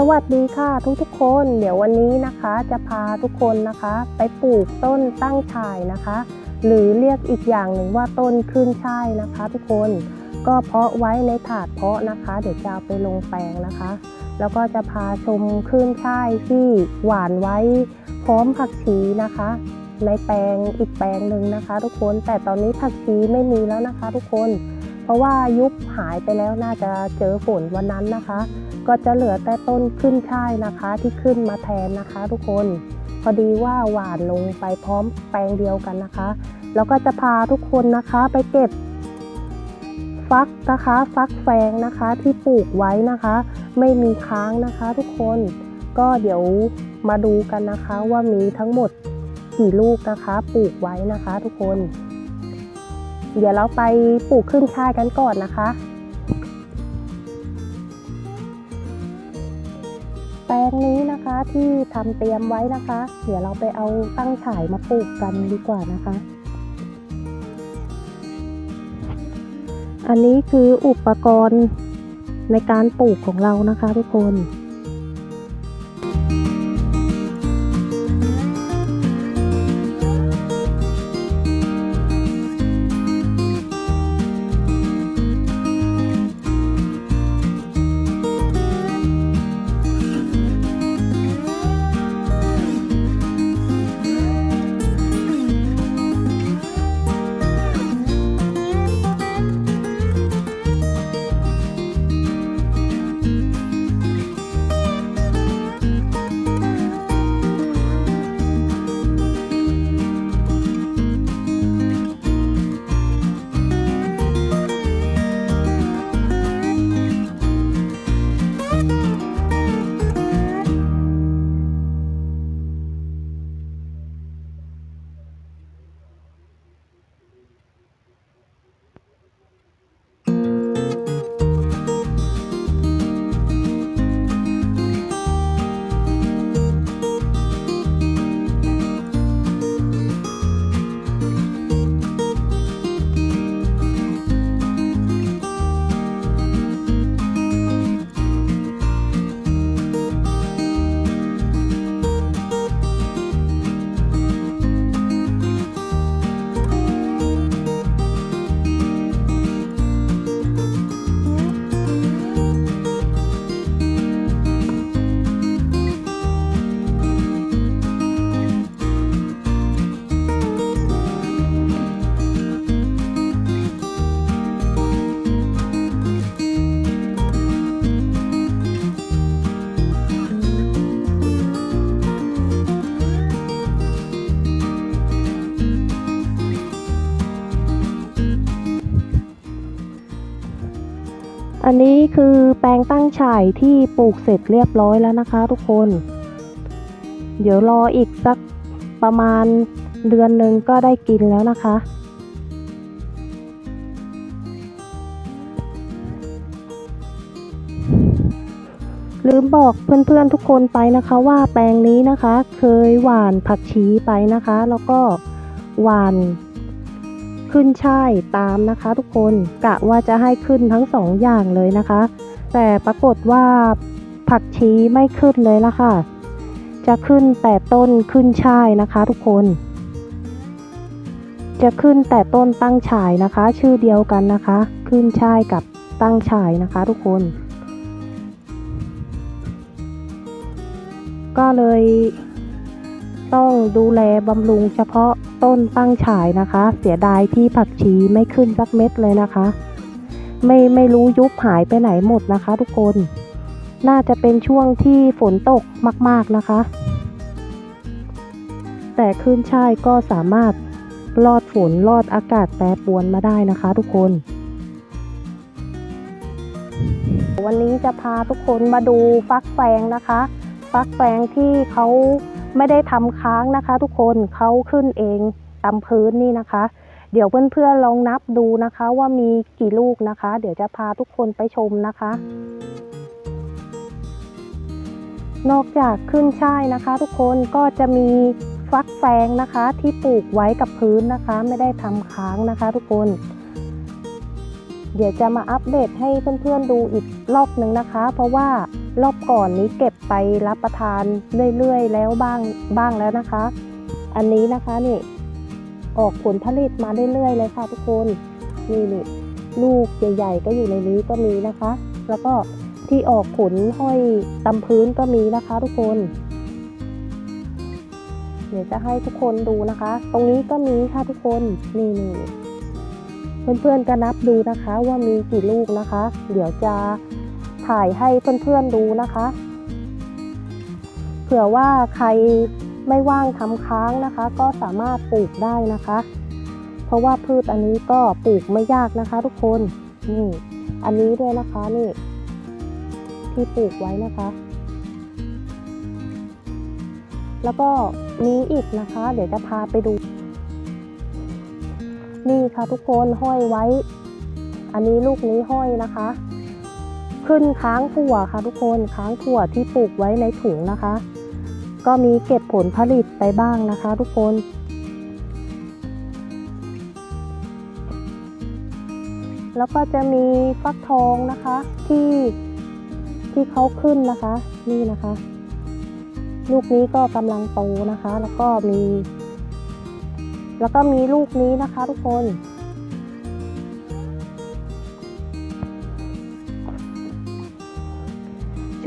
สวัสดีค่ะทุกทุกๆคน เดี๋ยววันนี้นะคะจะพาทุกคนนะคะ ไปปลูกต้นตั้งฉ่ายนะคะ หรือเรียกอีกอย่างหนึ่งว่าต้นขึ้นช่ายนะคะ ทุกคนก็เพาะไว้ในถาดเพาะนะคะ เดี๋ยวจะเอาไปลงแปลงนะคะ แล้วก็จะพาชมขึ้นช่ายที่หวานไว้พร้อมผักชีนะคะ ในแปลงอีกแปลงหนึ่งนะคะ ทุกคนแต่ตอนนี้ผักชีไม่มีแล้วนะคะ ทุกคน เพราะว่ายุบหายไปแล้วน่าจะเจอฝนวันนั้นนะคะ ก็จะเหลือแต่ต้นขึ้นช่ายนะคะ ที่ขึ้นมาแทนนะคะ ทุกคน พอดีว่าหวานลงไปพร้อมแปลงเดียวกันนะคะ แล้วก็จะพาทุกคนนะคะไปเก็บฟักนะคะฟักแฟงนะคะที่ปลูกไว้นะคะ ไม่มีค้างนะคะ ทุกคนก็เดี๋ยวมาดูกันนะคะว่ามีทั้งหมดกี่ลูกนะคะ ปลูกไว้นะคะ ทุกคน เดี๋ยวเราไปปลูกขึ้นช่ายกันก่อนนะคะ แปลงนี้นะคะที่ทำเตรียมไว้นะคะ เดี๋ยวเราไปเอาตั้งฉายมาปลูกกันดีกว่านะคะ อันนี้คืออุปกรณ์ในการปลูกของเรานะคะทุกคน อันนี้คือแปลงตั้งฉ่ายที่ปลูกเสร็จเรียบร้อยแล้วนะคะทุกคน เดี๋ยวรออีกสักประมาณเดือนหนึ่งก็ได้กินแล้วนะคะ ลืมบอกเพื่อนๆทุกคนไปนะคะว่าแปลงนี้นะคะ เคยหว่านผักชีไปนะคะ แล้วก็หว่าน ขึ้นช่ายตามนะคะทุกคนกะว่าจะให้ขึ้นทั้งสองอย่างเลยนะคะ แต่ปรากฏว่าผักชีไม่ขึ้นเลยละค่ะ จะขึ้นแต่ต้นขึ้นช่ายนะคะทุกคน จะขึ้นแต่ต้นตั้งฉายนะคะ ชื่อเดียวกันนะคะ ขึ้นช่ายกับตั้งฉายนะคะทุกคน ก็เลย ต้องดูแลบำรุงเฉพาะต้นตั้งฉายนะคะ เสียดายที่ผักชีไม่ขึ้นสักเม็ดเลยนะคะ ไม่ไม่รู้ยุบหายไปไหนหมดนะคะ ทุกคน น่าจะเป็นช่วงที่ฝนตกมาก ๆนะคะ แต่ขึ้นช่ายก็สามารถรอดฝนรอดอากาศแปรปรวนมาได้นะคะ ทุกคน วันนี้จะพาทุกคนมาดูฟักแฟงนะคะ ฟักแฟงที่เขา ไม่ได้ทำค้างนะคะ ทุกคนเขาขึ้นเองตามพื้นนี่นะคะ เดี๋ยวเพื่อนๆลองนับดูนะคะว่ามีกี่ลูกนะคะ เดี๋ยวจะพาทุกคนไปชมนะคะ นอกจากขึ้นช่ายนะคะ ทุกคนก็จะมีฟักแฟงนะคะที่ปลูกไว้กับพื้นนะคะ ไม่ได้ทำค้างนะคะ ทุกคนเดี๋ยวจะมาอัปเดตให้เพื่อนๆดูอีกรอบหนึ่งนะคะ เพราะว่า รอบก่อนนี้เก็บไปรับประทานเรื่อยๆ แล้วบ้างบ้างแล้วนะคะ อันนี้นะคะนี่ออกผลผลิตมาเรื่อยๆ เลยค่ะทุกคนนี่นี่ลูกใหญ่ๆก็อยู่ในนี้ก็มีนะคะ แล้วก็ที่ออกผลห้อยตำพื้นก็มีนะคะ ทุกคนเดี๋ยวจะให้ทุกคนดูนะคะ ตรงนี้ก็มีค่ะทุกคนนี่นี่เพื่อนๆก็นับดูนะคะว่ามีกี่ลูกนะคะ เดี๋ยวจะ ถ่ายให้เพื่อนๆดูนะคะ เผื่อว่าใครไม่ว่างทำค้างนะคะ ก็สามารถปลูกได้นะคะ เพราะว่าพืชอันนี้ก็ปลูกไม่ยากนะคะ ทุกคนนี่อันนี้ด้วยนะคะนี่ที่ปลูกไว้นะคะ แล้วก็มีอีกนะคะ เดี๋ยวจะพาไปดู นี่ค่ะทุกคนห้อยไว้ อันนี้ลูกนี้ห้อยนะคะ ขึ้นค้างถั่วค่ะทุกคนค้างถั่วที่ปลูกไว้ในถุงนะคะ ก็มีเก็บผลผลิตไปบ้างนะคะ ทุกคนแล้วก็จะมีฟักทองนะคะที่ที่เขาขึ้นนะคะ นี่นะคะ ลูกนี้ก็กำลังโตนะคะ แล้วก็มี แล้วก็มีลูกนี้นะคะ ทุกคน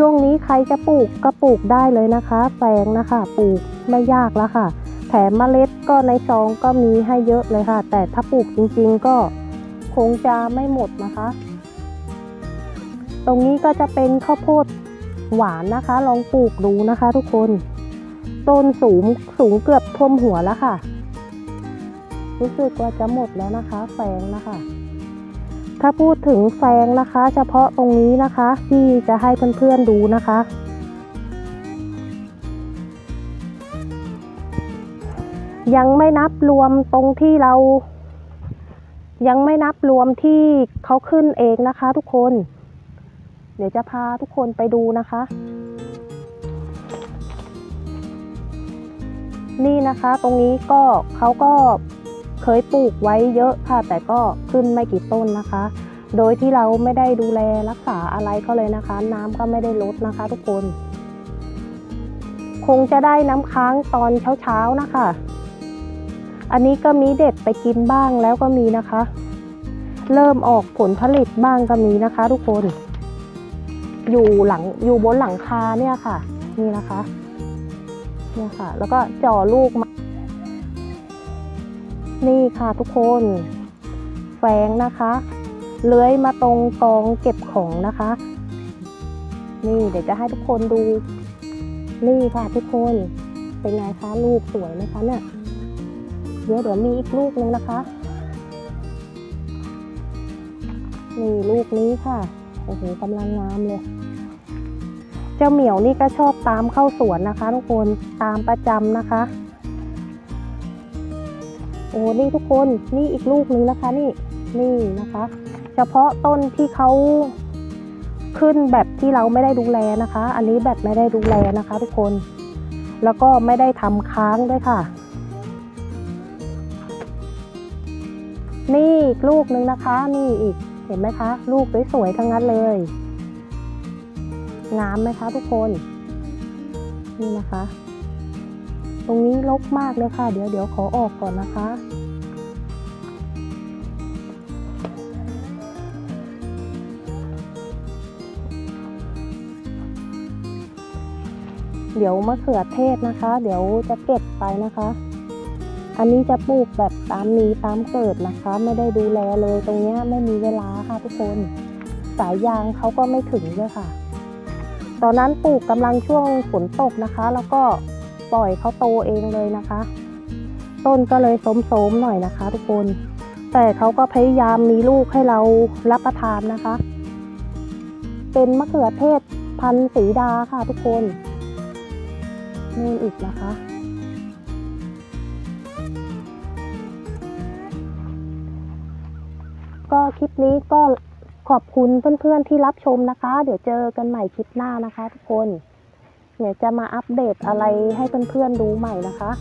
ช่วงนี้ใครจะปลูกก็ปลูกได้เลยนะคะแปลงนะคะ ปลูกไม่ยากแล้วค่ะ แถมเมล็ดก็ในซองก็มีให้เยอะเลยค่ะ แต่ถ้าปลูกจริงๆก็คงจะไม่หมดนะคะ ตรงนี้ก็จะเป็นข้าวโพดหวานนะคะ ลองปลูกดูนะคะ ทุกคน ต้นสูงสูงเกือบท่วมหัวแล้วค่ะ รู้สึกว่าจะหมดแล้วนะคะแฟงนะคะ ถ้าพูดถึงแฟงนะคะ เฉพาะตรงนี้นะคะที่จะให้เพื่อนๆดูนะคะ ยังไม่นับรวมตรงที่เรา ยังไม่นับรวมที่เขาขึ้นเองนะคะ ทุกคน เดี๋ยวจะพาทุกคนไปดูนะคะ นี่นะคะตรงนี้ก็เขาก็ เคยปลูกไว้เยอะค่ะ แต่ก็ขึ้นไม่กี่ต้นนะคะ โดยที่เราไม่ได้ดูแลรักษาอะไรเขาเลยนะคะ น้ำก็ไม่ได้ลดนะคะ ทุกคน คงจะได้น้ำค้างตอนเช้าๆนะคะ อันนี้ก็มีเด็ดไปกินบ้างแล้วก็มีนะคะ เริ่มออกผลผลิตบ้างก็มีนะคะ ทุกคน อยู่หลังอยู่บนหลังคาเนี่ยค่ะ นี่นะคะเนี่ยค่ะ แล้วก็จ่อลูกมา นี่ค่ะทุกคนแฝงนะคะ เลื้อยมาตรงกองเก็บของนะคะ นี่เดี๋ยวจะให้ทุกคนดู นี่ค่ะทุกคนเป็นไงคะลูกสวยไหมคะเนี่ยเดี๋ยวเดี๋ยวมีอีกลูกนึงนะคะนี่ลูกนี้ค่ะโอ้โหกำลังงามเลย เจ้าเหมียวนี่ก็ชอบตามเข้าสวนนะคะ ทุกคนตามประจำนะคะ โอ้นี่ทุกคนนี่อีกลูกนึงนะคะนี่นี่นะคะ เฉพาะต้นที่เขาขึ้นแบบที่เราไม่ได้ดูแลนะคะ อันนี้แบบไม่ได้ดูแลนะคะ ทุกคน แล้วก็ไม่ได้ทำค้างด้วยค่ะ นี่อีกลูกนึงนะคะ นี่อีกเห็นไหมคะ ลูกสวยๆทั้งนั้นเลยงามไหมคะ ทุกคน นี่นะคะ ตรงนี้รกมากเลยค่ะ เดี๋ยวเดี๋ยวขอออกก่อนนะคะ เดี๋ยวมะเขือเทศนะคะ เดี๋ยวจะเก็บไปนะคะ อันนี้จะปลูกแบบตามมีตามเกิดนะคะ ไม่ได้ดูแลเลยตรงเนี้ยไม่มีเวลาค่ะทุกคน สายยางเขาก็ไม่ถึงด้วยค่ะ ตอนนั้นปลูกกำลังช่วงฝนตกนะคะ แล้วก็ ปล่อยเขาโตเองเลยนะคะ ต้นก็เลยโสมๆหน่อยนะคะ ทุกคน แต่เขาก็พยายามมีลูกให้เรารับประทานนะคะ เป็นมะเขือเทศพันสีดาค่ะทุกคนนี่อีกนะคะ ก็คลิปนี้ก็ขอบคุณเพื่อนๆที่รับชมนะคะ เดี๋ยวเจอกันใหม่คลิปหน้านะคะทุกคน เดี๋ยวจะมาอัปเดตอะไรให้เพื่อนๆดูใหม่นะคะ